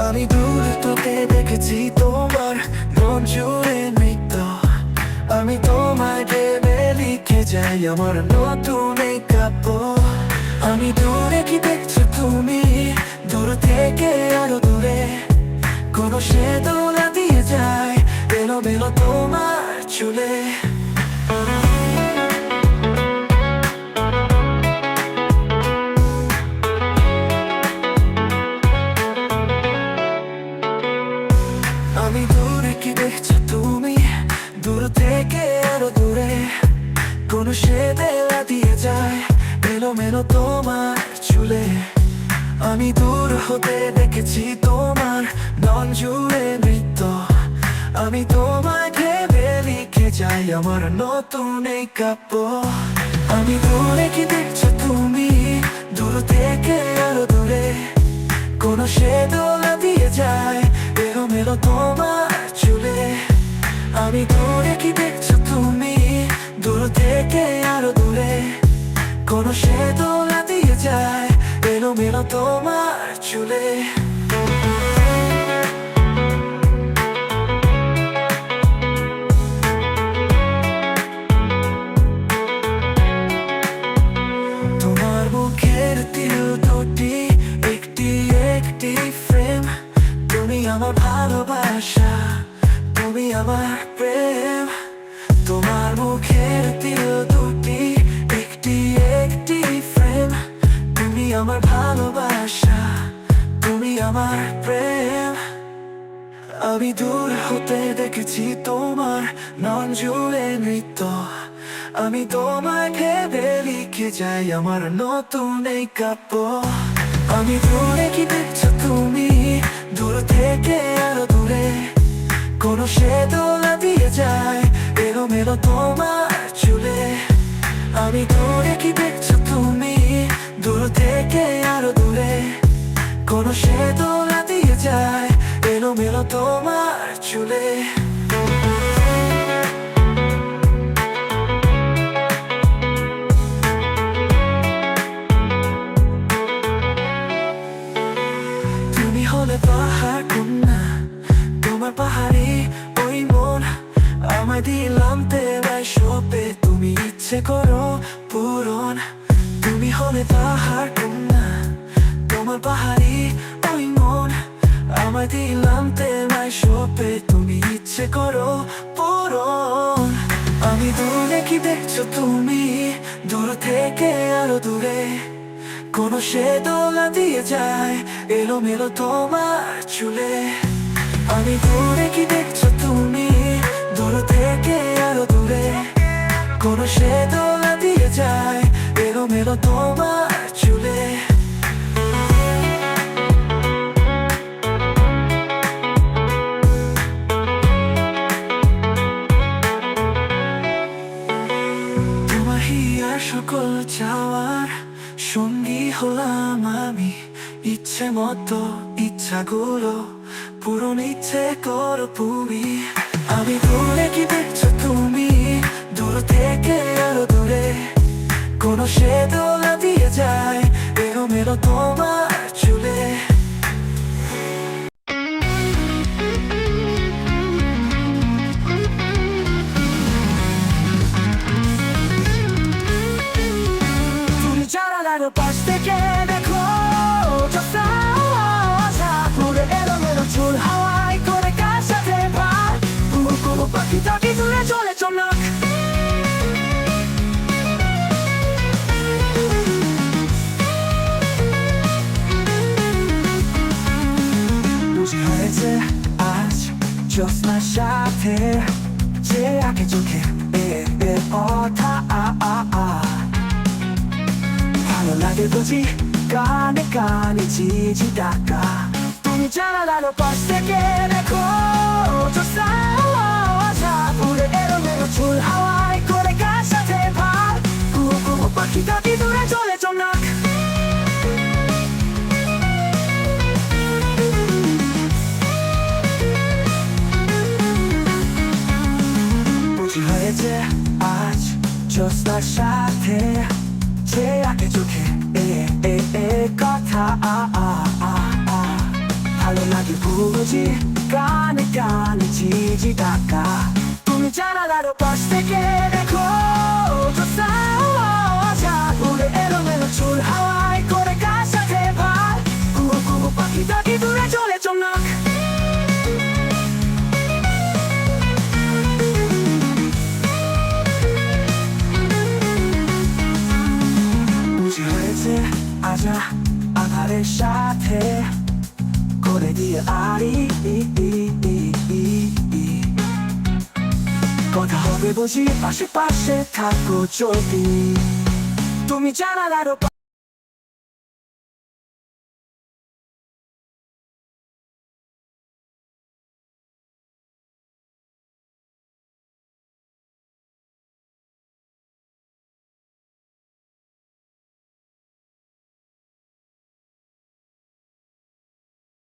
আমি দূরে তোকে দেখেছি তোমার মন নৃত্য আমি তোমায় ভেবে লিখে যাই আমার নতুন এই তুমি? দূর থেকে আরও দূরে কোন দিয়ে যায় এলো মেলো তোমার চুলে। আমি দূর হতে দেখেছি তোমার নন জুড়ে নৃত্য। আমি তোমায় ভেবে লিখে যাই আমার নতুন এই আমি দূরে কি দেখছ তুমি? থেকে আরও দূরে। কোন সে দোলা দিয়ে যায় এলো মেলো তোমার চুলে। তোমার দুটি, একটি একটি তুমি আমার ভালোবাসা, তুমি আমার প্রেম। তোমার মুখের তিল দুটি একটি একটি ফ্রেম তুমি আমার ভালোবাসা, তুমি আমার প্রেম। আমি দূর হতে দেখেছি তোমার নন জুড়ে নৃত্য। আমি ভেবে লিখে যাই আমার নতুন এই কাব্য। আমি দূরে কি দেখছ তুমি? দূর থেকে আরও দূরে। কোন সে দোলা দিয়ে যায়। এলো মেলো তোমার চুলে আমি দূরে কি দেখছ তুমি দূর থেকে আরও দূরে কোন সে দোলা দিয়ে যায় এলো মেলো তোমার চুলে তুমি হলে পাহাড় কন্যা তোমার পাহাড়ি দিলাম তেরাই সপে তুমি ইচ্ছে করো পূরণ। তুমি হলে পাহাড় কন্যা, তোমার পাহাড়ি ওই মন। আমায় দিলাম তেরাই সপে তুমি ইচ্ছে করো পূরণ। আমি দূরে কি দেখছ তুমি? দূর থেকে আরও দূরে। কোন সে দোলা দিয়ে যায় এলো মেলো তোমার চুলে। আমি দূরে কি দেখছ থেকে আরও দূরে। কোন সে দোলা দিয়ে যায় এলো মেলো তোমার চুলে। সকল চাওয়ার সঙ্গী হলাম আমি। ইচ্ছে মতো ইচ্ছাগুলো পূরণ ইচ্ছে করো তুমি। আমি দূরে কি দেখছ তুমি? দূর থেকে আরও দূরে। কোনো সে দোলা দিয়ে যায় এরো মেরো তোমার চমক বুঝি হয়েছে আজ জ্যোৎস্নার সাথে যে আগে চোখে কথা আ আ আ ভালো লাগে বুঝি কানে কানে ঝিঝি ডাকা তুমি জানালার পাশ থেকে চুল হাওয়ায় করে কার সাথে ভার। কুহু কুহু পাখি কাকি দূরে চলে চমনাক বুঝি হয়েছে আজ চোস্তার সাথে। যে আগে চোখে এ এ এ কথা। আ আ আ আ। ভালো লাগে বুঝি কানে কানে ঝিঝি টাকা। জানালার পাশ থেকে দেখো চুল হাওয়ায় সাথে আজা আধারের সাথে করে দিয়ে আরি ই, ই, ই। কথা হবে বুঝি পাশে পাশে থাকো যদি। তুমি জানালার